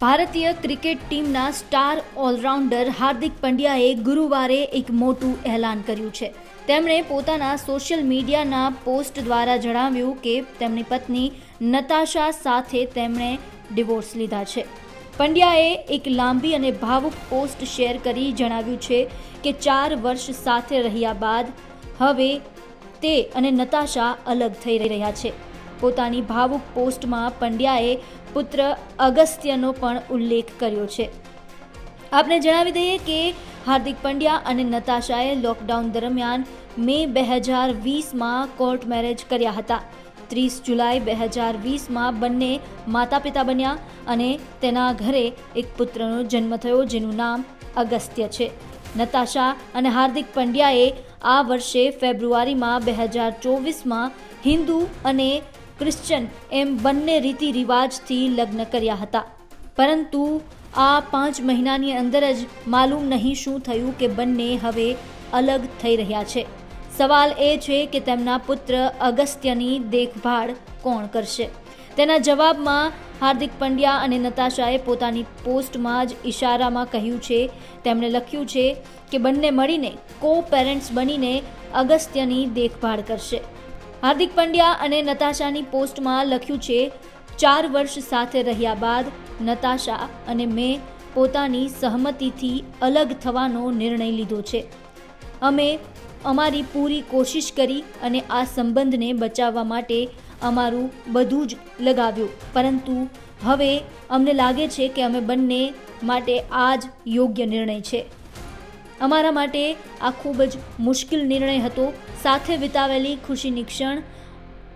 ભારતીય ક્રિકેટ ટીમના star allrounder હાર્દિક પંડ્યાએ ગુરુવારે એક મોટું એલાન કર્યું છે. તેમણે પોતાના સોશિયલ મીડિયાના પોસ્ટ દ્વારા જણાવ્યું કે તેમની પત્ની નતાશા સાથે તેમણે ડિવોર્સ લીધા છે. પંડ્યાએ એક લાંબી અને ભાવુક પોસ્ટ શેર કરી જણાવ્યું છે કે ચાર વર્ષ સાથે રહ્યા બાદ હવે તે અને નતાશા અલગ થઈ રહ્યા છે. પોતાની ભાવુક પોસ્ટમાં પંડ્યાએ પુત્ર અગસ્ત્યનો પણ ઉલ્લેખ કર્યો છે. આપને જણાવી દઈએ કે હાર્દિક પંડ્યા અને નતાશાએ લોકડાઉન દરમિયાન મે બે હજાર વીસમાં કોર્ટ મેરેજ કર્યા હતા. ત્રીસ જુલાઈ બે હજાર વીસમાં બંને માતા પિતા બન્યા અને તેના ઘરે એક પુત્રનો જન્મ થયો જેનું નામ અગસ્ત્ય છે. નતાશા અને હાર્દિક પંડ્યાએ આ વર્ષે ફેબ્રુઆરીમાં બે હજાર ચોવીસમાં હિન્દુ અને ક્રિશ્ચન એમ બંને રીતિ રિવાજથી લગ્ન કર્યા હતા. પરંતુ આ પાંચ મહિનાની અંદર જ માલુમ નહીં શું થયું કે બંને હવે અલગ થઈ રહ્યા છે. સવાલ એ છે કે તેમના પુત્ર અગસ્ત્યની દેખભાળ કોણ કરશે? તેના જવાબમાં હાર્દિક પંડ્યા અને નતાશાએ પોતાની પોસ્ટમાં જ ઇશારામાં કહ્યું છે, તેમણે લખ્યું છે કે બંને મળીને કો પેરેન્ટ્સ બનીને અગસ્ત્યની દેખભાળ કરશે. હાર્દિક પંડ્યા અને નતાશાની પોસ્ટમાં લખ્યું છે, ચાર વર્ષ સાથે રહ્યા બાદ નતાશા અને મેં પોતાની સહમતિથી અલગ થવાનો નિર્ણય લીધો છે. અમે અમારી પૂરી કોશિશ કરી અને આ સંબંધને બચાવવા માટે અમારું બધું જ લગાવ્યું. પરંતુ હવે અમને લાગે છે કે અમે બંને માટે આ જ યોગ્ય નિર્ણય છે. અમારા માટે આ ખૂબ જ મુશ્કેલ નિર્ણય હતો. સાથે વિતાવેલી ખુશીની ક્ષણ,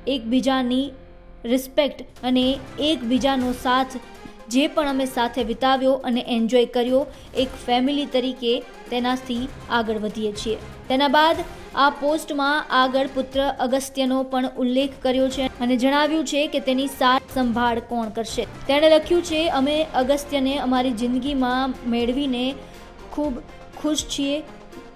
એકબીજાની રિસ્પેક્ટ અને એકબીજાનો સાથ જે પણ અમે સાથે વિતાવ્યો અને એન્જોય કર્યો, એક ફેમિલી તરીકે તેનાથી આગળ વધીએ છીએ. તેના બાદ આ પોસ્ટમાં આગળ પુત્ર અગસ્ત્યનો પણ ઉલ્લેખ કર્યો છે અને જણાવ્યું છે કે તેની સાર સંભાળ કોણ કરશે. તેણે લખ્યું છે, અમે અગસ્ત્યને અમારી જિંદગીમાં મેળવીને ખૂબ ખુશ છીએ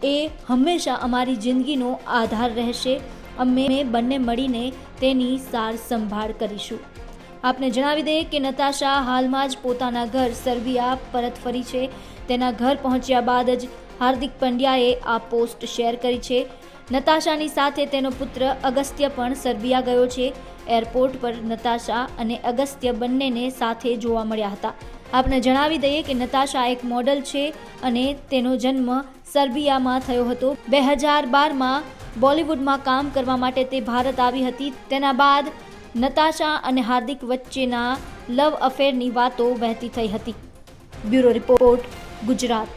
એ હંમેશા અમારી જિંદગીનો આધાર રહેશે. અમે બંને મળીને તેની સાર સંભાળ કરીશું. આપને જણાવી દઈએ કે નતાશા હાલમાં જ પોતાના ઘર સર્બિયા પરત ફરી છે. તેના ઘર પહોંચ્યા બાદ જ હાર્દિક પંડ્યાએ આ પોસ્ટ શેર કરી છે. નતાશાની સાથે તેનો પુત્ર અગસ્ત્ય પણ સર્બિયા ગયો છે. એરપોર્ટ પર નતાશા અને અગસ્ત્ય બંનેને સાથે જોવા મળ્યા હતા. આપને જણાવી દઈએ કે નતાશા એક મોડલ છે અને તેનો જન્મ સર્બિયામાં થયો હતો. બે હજાર બારમાં બોલિવૂડમાં કામ કરવા માટે તે ભારત આવી હતી. તેના બાદ નતાશા અને હાર્દિક વચ્ચેના લવ અફેરની વાતો વહેતી થઈ હતી. Bureau report, Gujarat.